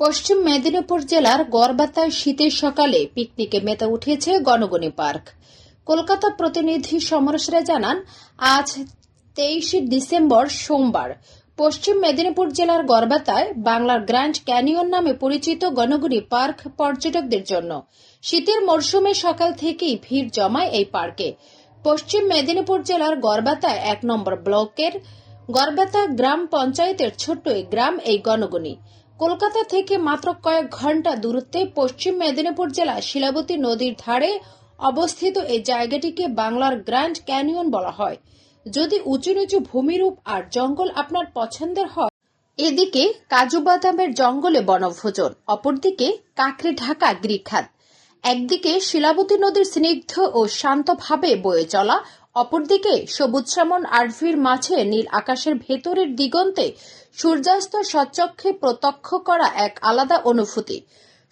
পশ্চিম মেদিনীপুর জেলার গড়বাতায় শীতের সকালে পিকনিকে মেতে উঠেছে গণগণি পার্ক। কলকাতা প্রতিনিধি সমরসরা জানান, আজ তেইশে ডিসেম্বর সোমবার পশ্চিম মেদিনীপুর জেলার গড়বাতায় বাংলার গ্র্যান্ড ক্যানিয়ন নামে পরিচিত গণগণি পার্ক পর্যটকদের জন্য শীতের মরশুমে সকাল থেকেই ভিড় জমায় এই পার্কে। পশ্চিম মেদিনীপুর জেলার গড়বাতায় এক নম্বর ব্লকের গড়বেতা গ্রাম পঞ্চায়েতের ছোট্ট গ্রাম এই গণগণি। কলকাতা থেকে মাত্র কয়েক ঘণ্টা দূরত্বে পশ্চিম মেদিনীপুর জেলা শিলাবতী নদীর ধারে অবস্থিত এই জায়গাটিকে বাংলার গ্র্যান্ড ক্যানিয়ন বলা হয়। যদি উঁচু নিচু ভূমিরূপ আর জঙ্গল আপনার পছন্দের হয়, এদিকে কাজু বাদামের জঙ্গলে বনভোজন, অপরদিকে কাকড়ে ঢাকা গৃখাত একদিকে শিলাবতী নদীর স্নিগ্ধ ও শান্তভাবে বয়ে চলা অপরদিকে, সবুজ শ্যামন আরভির মাঝে নীল আকাশের ভেতরের দিগন্তে সূর্যাস্ত সচক্ষে প্রত্যক্ষ করা এক আলাদা অনুভূতি।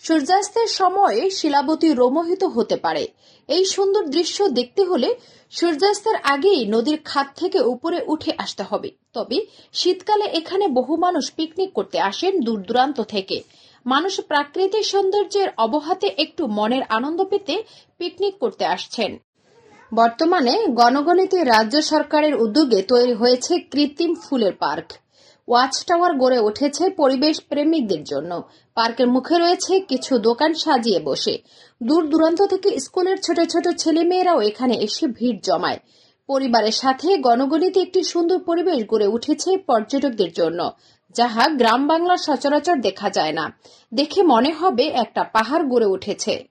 সূর্যাস্তের সময়ে শিলাবতী রোমোহিত হতে পারে। এই সুন্দর দৃশ্য দেখতে হলে সূর্যাস্তের আগেই নদীর খাত থেকে উপরে উঠে আসতে হবে। তবে শীতকালে এখানে বহু মানুষ পিকনিক করতে আসেন দূর দূরান্ত থেকে। মানুষ প্রাকৃতিক সৌন্দর্যের অবহাতে একটু মনের আনন্দ পেতে পিকনিক করতে আসছেন। বর্তমানে গণগণিতে রাজ্য সরকারের উদ্যোগে তৈরি হয়েছে কৃত্রিম ফুলের পার্ক। ওয়াচ টাওয়ার গড়ে উঠেছে পরিবেশ প্রেমিকদের জন্য। পার্কের মুখে রয়েছে কিছু দোকান সাজিয়ে বসে। দূর দূরান্ত থেকে স্কুলের ছোট ছোট ছেলেমেয়েরাও এখানে এসে ভিড় জমায়। পরিবারের সাথে গণগণিতে একটি সুন্দর পরিবেশ গড়ে উঠেছে পর্যটকদের জন্য, যাহা গ্রাম বাংলা সচরাচর দেখা যায় না। দেখে মনে হবে একটা পাহাড় গড়ে উঠেছে।